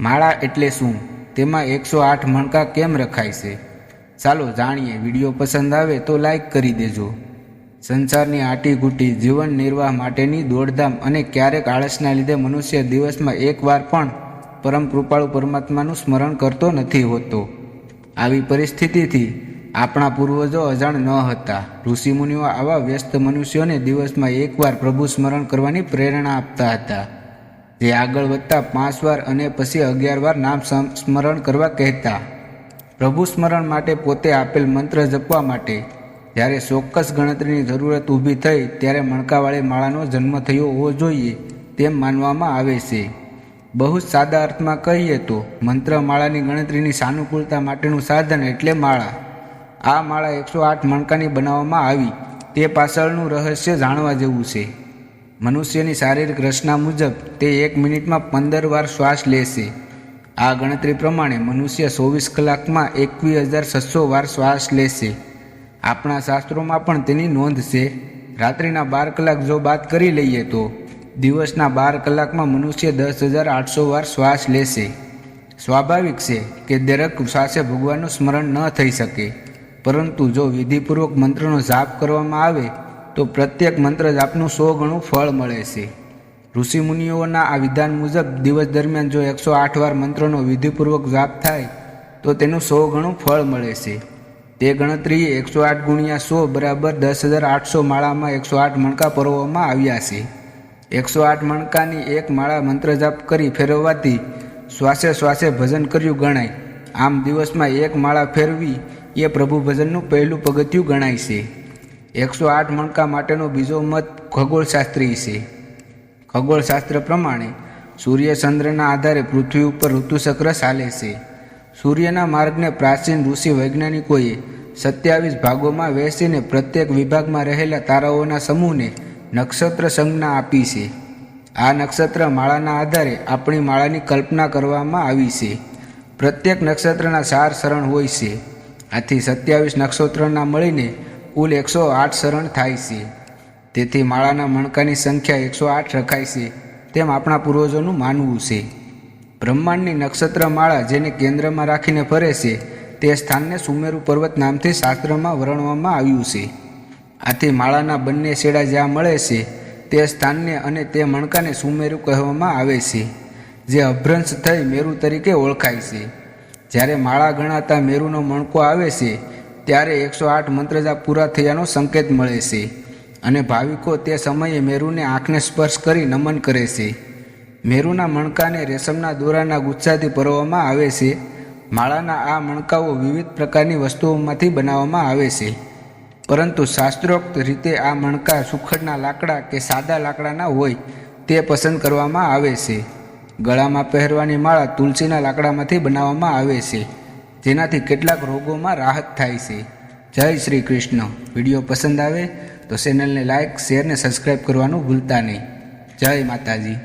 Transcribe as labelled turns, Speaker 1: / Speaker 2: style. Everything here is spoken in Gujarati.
Speaker 1: માળા એટલે શું? તેમાં એકસો આઠ મણકા કેમ રખાય છે? ચાલો જાણીએ. વીડિયો પસંદ આવે તો લાઈક કરી દેજો. સંસારની આટીઘૂટી, જીવન નિર્વાહ માટેની દોડધામ અને ક્યારેક આળસના લીધે મનુષ્ય દિવસમાં એકવાર પણ પરમ કૃપાળુ પરમાત્માનું સ્મરણ કરતો નથી હોતો. આવી પરિસ્થિતિથી આપણા પૂર્વજો અજાણ ન હતા. ઋષિમુનિઓ આવા વ્યસ્ત મનુષ્યોને દિવસમાં એકવાર પ્રભુ સ્મરણ કરવાની પ્રેરણા આપતા હતા. જે આગળ વધતા પાંચ વાર અને પછી અગિયાર વાર નામ સમ- સ્મરણ કરવા કહેતા. પ્રભુ સ્મરણ માટે પોતે આપેલ મંત્ર જપવા માટે. જ્યારે ચોક્કસ ગણતરીની જરૂરત ઊભી થઈ, ત્યારે મણકાવાળી માળાનો જન્મ થયો હોવો જોઈએ તેમ માનવામાં આવે છે. બહુ જ સાદા અર્થમાં કહીએ તો, મંત્ર માળાની ગણતરીની સાનુકૂળતા માટેનું સાધન એટલે માળા. આ માળા એકસો આઠ મણકાની બનાવવામાં આવી. તે પાછળનું રહસ્ય જાણવા જેવું છે. મનુષ્યની શારીરિક રચના મુજબ તે એક મિનિટમાં પંદર વાર શ્વાસ લેશે. આ ગણતરી પ્રમાણે મનુષ્ય ચોવીસ કલાકમાં એકવીસ હજાર છસો વાર શ્વાસ લેશે. આપણા શાસ્ત્રોમાં પણ તેની નોંધ છે. રાત્રિના બાર કલાક જો બાદ કરી લઈએ તો દિવસના બાર કલાકમાં મનુષ્ય દસ હજાર આઠસો વાર શ્વાસ લેશે. સ્વાભાવિક છે કે દરેક શ્વાસે ભગવાનનું સ્મરણ ન થઈ શકે. પરંતુ જો વિધિપૂર્વક મંત્રનો જાપ કરવામાં આવે તો પ્રત્યેક મંત્ર જાપનું સો ગણું ફળ મળે છે. ઋષિમુનિઓના આ વિધાન મુજબ દિવસ દરમિયાન જો એકસો આઠ વાર મંત્રનો વિધિપૂર્વક જાપ થાય, તો તેનું સો ગણું ફળ મળે છે. તે ગણતરી એકસો આઠ ગુણ્યા સો બરાબર દસ હજાર આઠસો માળામાં એકસો આઠ મણકા પરોવવામાં આવ્યા છે. એકસો આઠ મણકાની એક માળા મંત્ર જાપ કરી ફેરવવાથી શ્વાસે શ્વાસે ભજન કર્યું ગણાય. આમ દિવસમાં એક માળા ફેરવી એ પ્રભુ ભજનનું પહેલું પગથિયું ગણાય છે. એકસો આઠ મણકા માટેનો બીજો મત ખગોળશાસ્ત્રી છે. ખગોળશાસ્ત્ર પ્રમાણે સૂર્ય ચંદ્રના આધારે પૃથ્વી ઉપર ઋતુચક્ર ચાલે છે. સૂર્યના માર્ગને પ્રાચીન ઋષિ વૈજ્ઞાનિકોએ સત્યાવીસ ભાગોમાં વહેંચીને પ્રત્યેક વિભાગમાં રહેલા તારાઓના સમૂહને નક્ષત્ર સંજ્ઞા આપી છે. આ નક્ષત્ર માળાના આધારે આપણી માળાની કલ્પના કરવામાં આવી છે. પ્રત્યેક નક્ષત્રના ચાર શરણ હોય છે. આથી સત્યાવીસ નક્ષત્રના મળીને કુલ એકસો આઠ શરણ થાય છે. તેથી માળાના મણકાની સંખ્યા એકસો આઠ રખાય છે. તેમ આપણા પૂર્વજોનું માનવું છે. બ્રહ્માંડની નક્ષત્ર માળા જેને કેન્દ્રમાં રાખીને ફરે છે, તે સ્થાનને સુમેરુ પર્વત નામથી શાસ્ત્રમાં વર્ણવવામાં આવ્યું છે. આથી માળાના બંને છેડા જ્યાં મળે છે, તે સ્થાનને અને તે મણકાને સુમેરુ કહેવામાં આવે છે, જે અભ્રંશ થઈ મેરુ તરીકે ઓળખાય છે. જ્યારે માળા ગણાતા મેરુનો મણકો આવે છે ત્યારે એકસો આઠ મંત્રજા પૂરા થયાનો સંકેત મળે છે અને ભાવિકો તે સમયે મેરુને આંખને સ્પર્શ કરી નમન કરે છે. મેરુના મણકાને રેશમના દોરાના ગુચ્છાથી પરવામાં આવે છે. માળાના આ મણકાઓ વિવિધ પ્રકારની વસ્તુઓમાંથી બનાવવામાં આવે છે. પરંતુ શાસ્ત્રોક્ત રીતે આ મણકા સુખડના લાકડા કે સાદા લાકડાના હોય તે પસંદ કરવામાં આવે છે. ગળામાં પહેરવાની માળા તુલસીના લાકડામાંથી બનાવવામાં આવે છે. જેનાથી કેટલાક રોગોમાં રાહત થાય છે. જય શ્રી કૃષ્ણ. વીડિયો પસંદ આવે તો ચેનલને લાઇક શેર ને સબસ્ક્રાઈબ કરવાનું ભૂલતા નહીં. જય માતાજી.